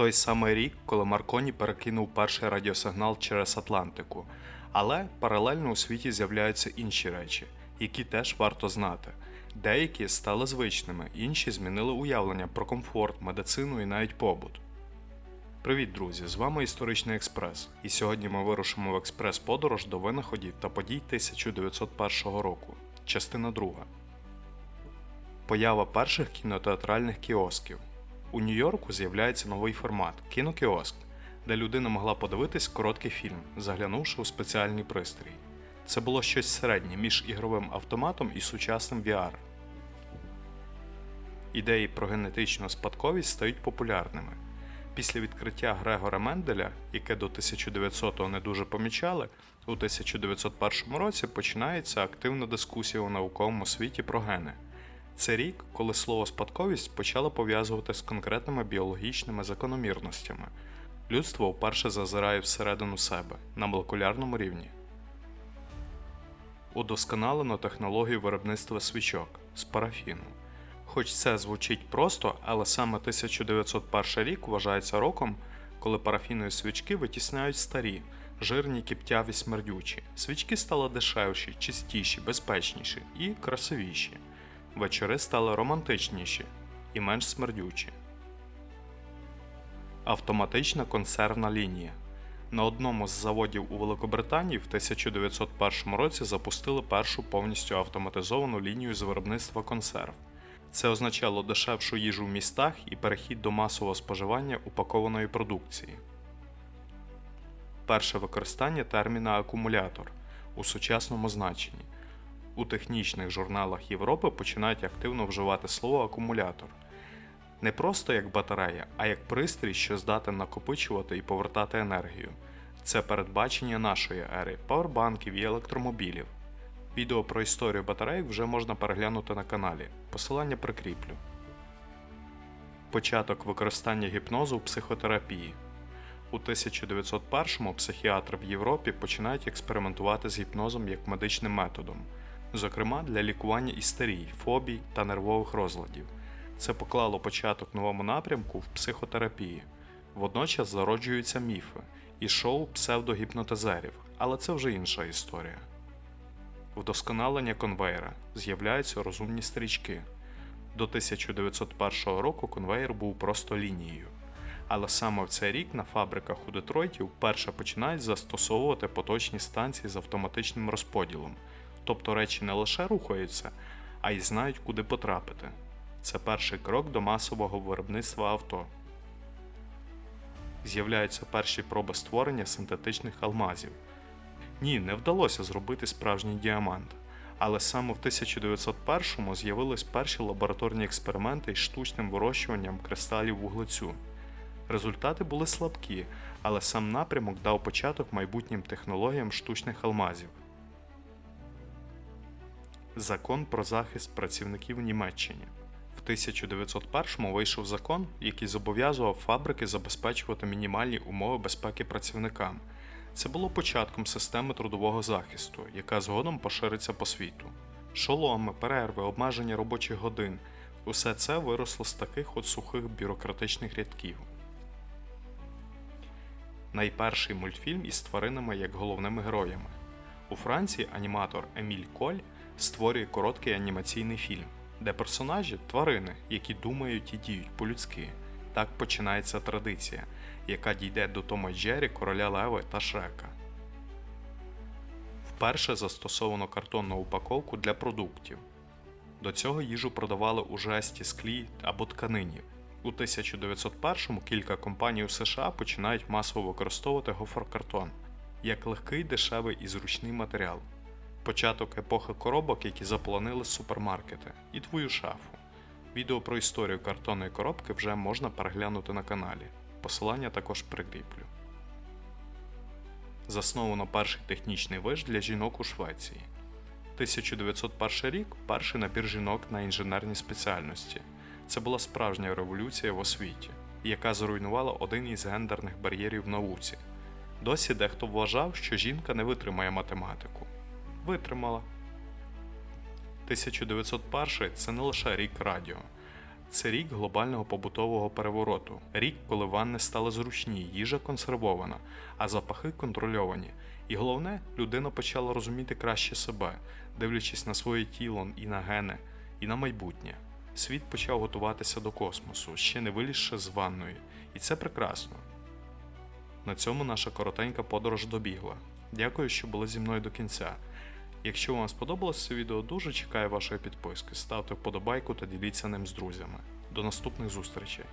той самий рік, коли Марконі перекинув перший радіосигнал через Атлантику. Але паралельно у світі з'являються інші речі, які теж варто знати. Деякі стали звичними, інші змінили уявлення про комфорт, медицину і навіть побут. Привіт, друзі! З вами Історичний Експрес, і сьогодні ми вирушимо в експрес-подорож до винаходів та подій 1901 року. Частина 2. Поява перших кінотеатральних кіосків. У Нью-Йорку з'являється новий формат кінокіоск, де людина могла подивитись короткий фільм, заглянувши у спеціальний пристрій. Це було щось середнє між ігровим автоматом і сучасним VR. Ідеї про генетичну спадковість стають популярними. Після відкриття Грегора Менделя, яке до 1900-го не дуже помічали, у 1901 році починається активна дискусія у науковому світі про гени. Це рік, коли слово спадковість почало пов'язувати з конкретними біологічними закономірностями. Людство вперше зазирає всередину себе на молекулярному рівні. Удосконалено технологію виробництва свічок з парафіну. Хоч це звучить просто, але саме 1901 рік вважається роком, коли парафінові свічки витісняють старі, жирні, кіптяві смердючі. Свічки стали дешевші, чистіші, безпечніші і красивіші. Вечори стали романтичніші і менш смердючі. Автоматична консервна лінія. На одному з заводів у Великобританії в 1901 році запустили першу повністю автоматизовану лінію з виробництва консерв. Це означало дешевшу їжу в містах і перехід до масового споживання упакованої продукції. Перше використання терміна акумулятор у сучасному значенні. У технічних журналах Європи починають активно вживати слово акумулятор. Не просто як батарея, а як пристрій, що здатен накопичувати і повертати енергію. Це передбачення нашої ери, павербанків і електромобілів. Відео про історію батарейок вже можна переглянути на каналі. Посилання прикріплю. Початок використання гіпнозу в психотерапії. У 1901-му психіатри в Європі починають експериментувати з гіпнозом як медичним методом, зокрема для лікування істерій, фобій та нервових розладів. Це поклало початок новому напрямку в психотерапії. Водночас зароджуються міфи і шоу псевдогіпнотизерів, але це вже інша історія. Вдосконалення конвейера з'являються розумні стрічки. До 1901 року конвейер був просто лінією. Але саме в цей рік на фабриках у Детройті вперше починають застосовувати поточні станції з автоматичним розподілом, тобто речі не лише рухаються, а й знають, куди потрапити. Це перший крок до масового виробництва авто. З'являються перші проби створення синтетичних алмазів. Ні, не вдалося зробити справжній діамант. Але саме в 1901-му з'явились перші лабораторні експерименти із штучним вирощуванням кристалів вуглецю. Результати були слабкі, але сам напрямок дав початок майбутнім технологіям штучних алмазів. Закон про захист працівників в Німеччині. В 1901-му вийшов закон, який зобов'язував фабрики забезпечувати мінімальні умови безпеки працівникам. Це було початком системи трудового захисту, яка згодом пошириться по світу. Шоломи, перерви, обмеження робочих годин усе це виросло з таких от сухих бюрократичних рядків. Найперший мультфільм із тваринами як головними героями. У Франції аніматор Еміль Коль створює короткий анімаційний фільм, де персонажі тварини, які думають і діють по-людськи. Так починається традиція, яка дійде до Тома Джері, короля Леви та Шрека. Вперше застосовано картонну упаковку для продуктів. До цього їжу продавали у жесті, склі або тканині. У 1901-му кілька компаній у США починають масово використовувати гофрокартон як легкий, дешевий і зручний матеріал. Початок епохи коробок, які заполонили супермаркети, і твою шафу. Відео про історію картонної коробки вже можна переглянути на каналі. Посилання також прикріплю. Засновано перший технічний виш для жінок у Швеції. 1901 рік перший набір жінок на інженерні спеціальності. Це була справжня революція в освіті, яка зруйнувала один із гендерних бар'єрів в науці. Досі дехто вважав, що жінка не витримає математику. Витримала. 1901 це не лише рік радіо, Це рік глобального побутового перевороту. Рік, коли ванни стали зручні, їжа консервована, а запахи контрольовані. І головне, людина почала розуміти краще себе, дивлячись на своє тіло і на гени, і на майбутнє. Світ почав готуватися до космосу, ще не вилізши з ванної, і це прекрасно. На цьому наша коротенька подорож добігла. Дякую, що були зі мною до кінця. Якщо вам сподобалось це відео, дуже чекаю вашої підписки. Ставте вподобайку та діліться ним з друзями. До наступних зустрічей!